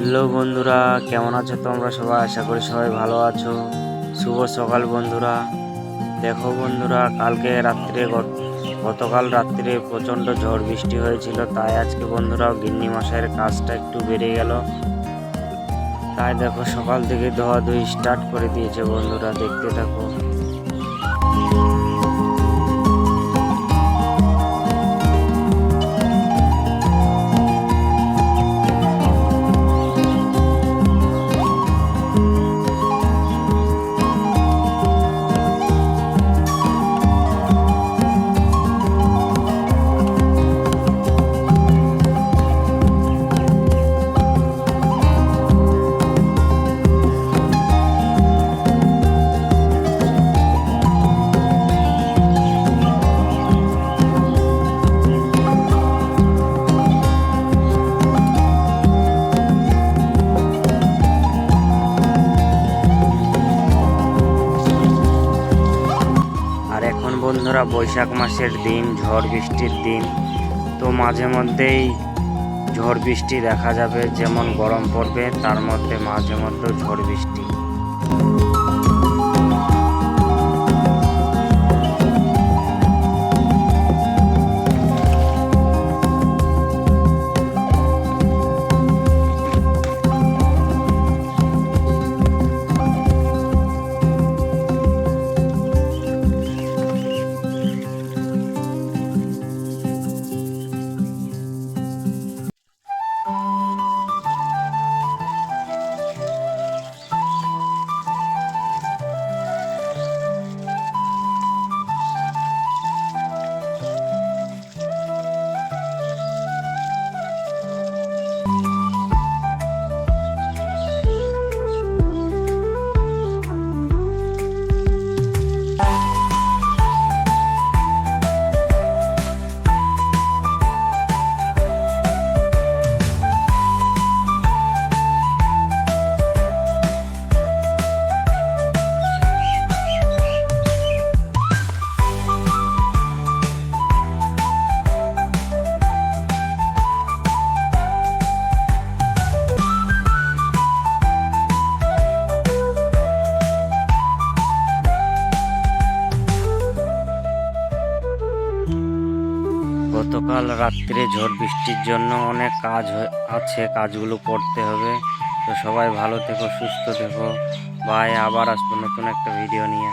Hello বন্ধুরা, কেমন আছো তোমরা সবাই? আশা করি সবাই ভালো আছো। শুভ সকাল বন্ধুরা। দেখো বন্ধুরা, কালকে রাত্রে গত- গতকাল রাত্রে প্রচণ্ড ঝড় বৃষ্টি হয়েছিল, তাই আজকে বন্ধুরা গিন্নি মাসের কাজটা একটু বেড়ে গেল। তাই দেখো সকাল থেকে ধোয়া ধুই স্টার্ট করে দিয়েছে বন্ধুরা, দেখতে থাকো। বন্ধুরা, বৈশাখ মাসের দিন, ঝড় বৃষ্টির দিন। তো মাঝে মধ্যেই ঝড় বৃষ্টি দেখা যাবে, যেমন গরম পড়বে, তার মধ্যে মাঝে মধ্যে ঝড় বৃষ্টি। গতকাল রাত্রে ঝড় বৃষ্টির জন্য অনেক কাজ আছে, কাজগুলো করতে হবে। তো সবাই ভালো থেকো, সুস্থ থেকো। ভাই আবার আসব নতুন একটা ভিডিও নিয়ে।